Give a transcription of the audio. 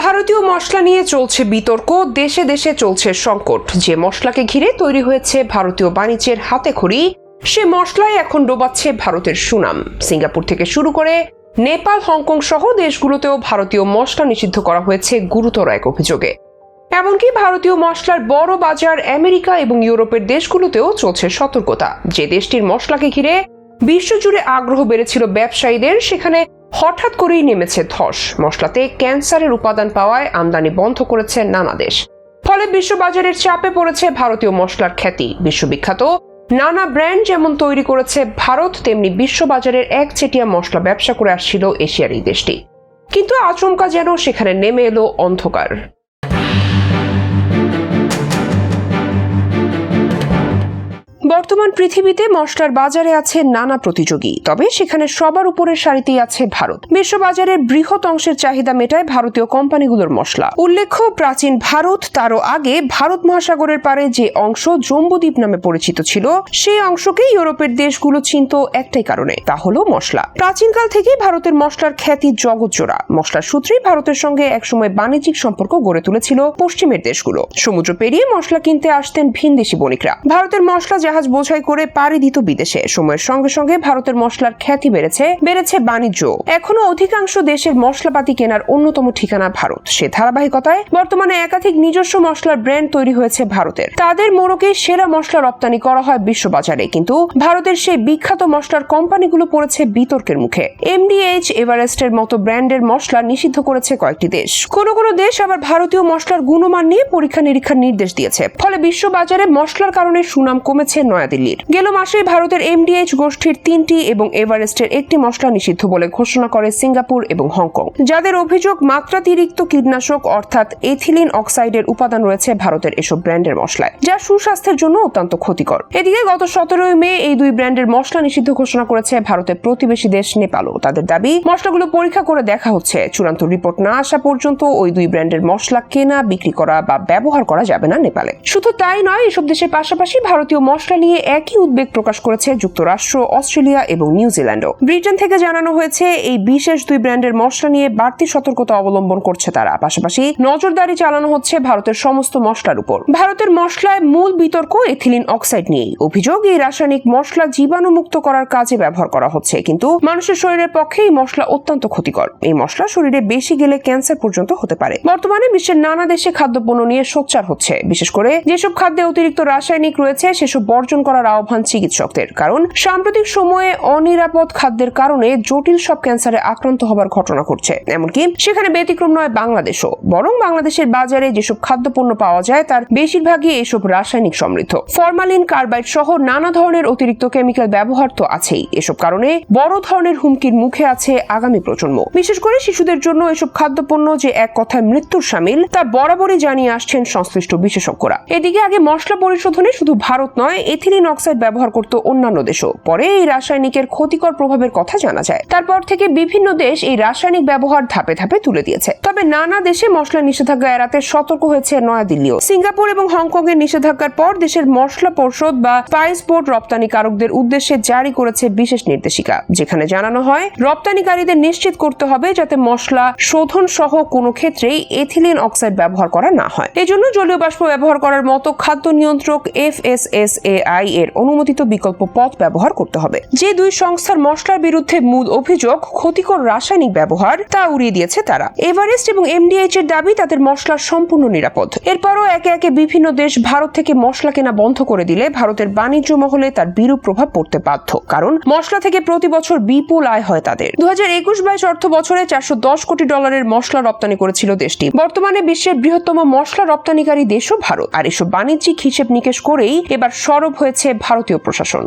ভারতীয় মশলা নিয়ে চলছে বিতর্ক, দেশে দেশে চলছে সংকট। যে মশলাকে ঘিরে তৈরি হয়েছে ভারতীয় বাণিজ্যের হাতে খড়ি, সে মশলাই এখন ডোবাচ্ছে ভারতের সুনাম। সিঙ্গাপুর থেকে শুরু করে নেপাল, হংকং সহ দেশগুলোতেও ভারতীয় মশলা নিষিদ্ধ করা হয়েছে গুরুতর এক অভিযোগে। এমনকি ভারতীয় মশলার বড় বাজার আমেরিকা এবং ইউরোপের দেশগুলোতেও চলছে সতর্কতা। যে দেশটির মশলাকে ঘিরে বিশ্বজুড়ে আগ্রহ বেড়েছিল ব্যবসায়ীদের, সেখানে হঠাৎ করেই নেমেছে ধস। মশলাতে ক্যান্সারের উপাদান পাওয়ায় আমদানি বন্ধ করেছে নানা দেশ। ফলে বিশ্ববাজারের চাপে পড়েছে ভারতীয় মশলার খ্যাতি। বিশ্ববিখ্যাত নানা ব্র্যান্ড যেমন তৈরি করেছে ভারত, তেমনি বিশ্ববাজারের একচেটিয়া মশলা ব্যবসা করে আসছিল এশিয়ার এই দেশটি। কিন্তু আচমকা যেন সেখানে নেমে এলো অন্ধকার। বর্তমান পৃথিবীতে মশলার বাজারে আছে নানা প্রতিযোগী, তবে সেখানে সবার উপরের সারিতেই আছে ভারত। বিশ্ববাজারের বৃহৎ অংশের চাহিদা মেটায় ভারতীয় কোম্পানিগুলোর মশলা। উল্লেখ্য, প্রাচীন ভারত তারও আগে ভারত মহাসাগরের পারে যে অংশ জম্বুদ্বীপ নামে পরিচিত ছিল, সেই অংশকে ইউরোপের দেশগুলো চিনত একটাই কারণে, তা হলো মশলা। প্রাচীনকাল থেকেই ভারতের মশলার খ্যাতি জগৎজোড়া মশলার সূত্রেই ভারতের সঙ্গে একসময় বাণিজ্যিক সম্পর্ক গড়ে তুলেছিল পশ্চিমের দেশগুলো। সমুদ্র পেরিয়ে মশলা কিনতে আসতেন ভিনদেশি বণিকরা। ভারতের মশলা জাহাজ বোঝাই করে পাড়ি দিত বিদেশে। সময়ের সঙ্গে সঙ্গে ভারতের মশলার খ্যাতি বেড়েছে বেড়েছে বাণিজ্য। এখনও অধিকাংশ দেশের মশলাপাতি কেনার অন্যতম ঠিকানা ভারত। সে ধারাবাহিকতায় বর্তমানে একাধিক নিজস্ব মশলার ব্র্যান্ড তৈরি হয়েছে ভারতের। তাদের মোড়কে সেরা মশলা রপ্তানি করা হয় বিশ্ববাজারে, কিন্তু ভারতের সেই বিখ্যাত মশলার কোম্পানিগুলো পড়েছে বিতর্কের মুখে। এমডিএইচ এভারেস্টের মতো ব্র্যান্ডের মশলা নিষিদ্ধ করেছে কয়েকটি দেশ। কোন কোন দেশ আবার ভারতীয় মশলার গুণমান নিয়ে পরীক্ষা নিরীক্ষার নির্দেশ দিয়েছে। ফলে বিশ্ববাজারে মশলার কারণে সুনাম কমেছে নয়াদিল্লির। গেল মাসে ভারতের এমডিএইচ গোষ্ঠীর তিনটি এবং এভারেস্টের একটি মশলা নিষিদ্ধ বলে ঘোষণা করে সিঙ্গাপুর এবং হংকং। যাদের অভিযোগ মাত্রাতিরিক্ত কীটনাশক অর্থাৎ এথিলিন অক্সাইডের উপাদান রয়েছে ভারতের এসব ব্র্যান্ডের মশলায়, যা সুস্বাস্থ্যের জন্য অত্যন্ত ক্ষতিকর। এদিকে গত সতেরোই মে এই দুই ব্র্যান্ডের মশলা নিষিদ্ধ ঘোষণা করেছে ভারতের প্রতিবেশী দেশ নেপালও তাদের দাবি, মশলাগুলো পরীক্ষা করে দেখা হচ্ছে। চূড়ান্ত রিপোর্ট না আসা পর্যন্ত ওই দুই ব্র্যান্ডের মশলা কেনা, বিক্রি করা বা ব্যবহার করা যাবে না নেপালে। শুধু তাই নয়, এসব দেশের পাশাপাশি ভারতীয় মশলা নিয়ে একই উদ্বেগ প্রকাশ করেছে যুক্তরাষ্ট্র, অস্ট্রেলিয়া এবং নিউজিল্যান্ডও ব্রিটেন থেকে জানানো হয়েছে, এই বিশেষ দুই ব্র্যান্ডের মশলা নিয়ে বাড়তি সতর্কতা অবলম্বন করছে তারা। পাশাপাশি নজরদারি চালানো হচ্ছে ভারতের সমস্ত মশলার উপর। ভারতের মশলায় মূল বিতর্ক এথিলিন অক্সাইড নিয়ে অভিযোগ, এই রাসায়নিক মশলা জীবাণুমুক্ত করার কাজে ব্যবহার করা হচ্ছে, কিন্তু মানুষের শরীরের পক্ষে এই মশলা অত্যন্ত ক্ষতিকর। এই মশলা শরীরে বেশি গেলে ক্যান্সার পর্যন্ত হতে পারে। বর্তমানে বিশ্বের নানা দেশে খাদ্যপণ্য নিয়ে সোচ্চার হচ্ছে। বিশেষ করে যেসব খাদ্যে অতিরিক্ত রাসায়নিক রয়েছে, সেসব বর্জন করার আহ্বান চিকিৎসকদের। কারণ, সাম্প্রতিক সময়ে অনিরাপদ খাদ্যের কারণে জটিল সব ক্যান্সারে আক্রান্ত হবার ঘটনা ঘটছে। এমনকি সেখানে ব্যতিক্রম নয় বাংলাদেশও। বরং বাংলাদেশের বাজারে যেসব খাদ্যপণ্য পাওয়া যায়, তার বেশিরভাগই এসব রাসায়নিক সমৃদ্ধ। ফরমালিন কার্বাইড সহ নানা ধরনের অতিরিক্ত কেমিক্যাল ব্যবহার তো আছেই। এসব কারণে বড় ধরনের হুমকির মুখে আছে আগামী প্রজন্ম। বিশেষ করে শিশুদের জন্য এসব খাদ্যপণ্য যে এক কথায় মৃত্যুর সামিল, তা বরাবরই জানিয়ে আসছেন সংশ্লিষ্ট বিশেষজ্ঞরা। এদিকে আগে মশলা পরিশোধনে শুধু ভারত নয় এথিলিন অক্সাইড ব্যবহার করত অন্যান্য দেশও। পরে এই রাসায়নিকের ক্ষতিকর প্রভাবের কথা জানা যায়। তারপর থেকে বিভিন্ন দেশ এই রাসায়নিক ব্যবহার ধাপে ধাপে তুলে দিয়েছে। তবে নানা দেশে মশলা নিষেধাজ্ঞা এড়াতে সতর্ক হয়েছে নয়াদিল্লিও। সিঙ্গাপুর এবং হংকং এর নিষেধাজ্ঞার পর দেশের মশলা পর্ষদ বা স্পাইস বোর্ড রপ্তানিকারকদের উদ্দেশ্যে জারি করেছে বিশেষ নির্দেশিকা, যেখানে জানানো হয়, রপ্তানিকারীদের নিশ্চিত করতে হবে যাতে মশলা শোধন সহ কোনো ক্ষেত্রেই এথিলিন অক্সাইড ব্যবহার করা না হয়। এজন্য জলীয় বাষ্প ব্যবহার করার মতো খাদ্য নিয়ন্ত্রক F S S A I এর অনুমোদিত বিকল্প পথ ব্যবহার করতে হবে। যে দুই সংস্থার মশলার বিরুদ্ধে মূল অভিযোগ ক্ষতিকর রাসায়নিক ব্যবহার, তা উড়িয়ে দিয়েছে তারা। এভারেস্ট এবং এমডিএইচ এর দাবি তাদের মশলা সম্পূর্ণ নিরাপদ। এরপরও একে একে বিভিন্ন দেশ ভারত থেকে মশলা কেনা বন্ধ করে দিলে ভারতের বাণিজ্য মহলে তার বিরূপ প্রভাব পড়তে বাধ্য। কারণ মশলা থেকে প্রতি বছর বিপুল আয় হয় তাদের। দু হাজার একুশ বাইশ অর্থ বছরে চারশো দশ কোটি ডলারের মশলা রপ্তানি করেছিল দেশটি। বর্তমানে বিশ্বের বৃহত্তম মশলা রপ্তানিকারী দেশও ভারত। আর এসব বাণিজ্যিক হিসেব নিকেশ করেই এবার সরব হয়েছে ভারতীয় প্রশাসন।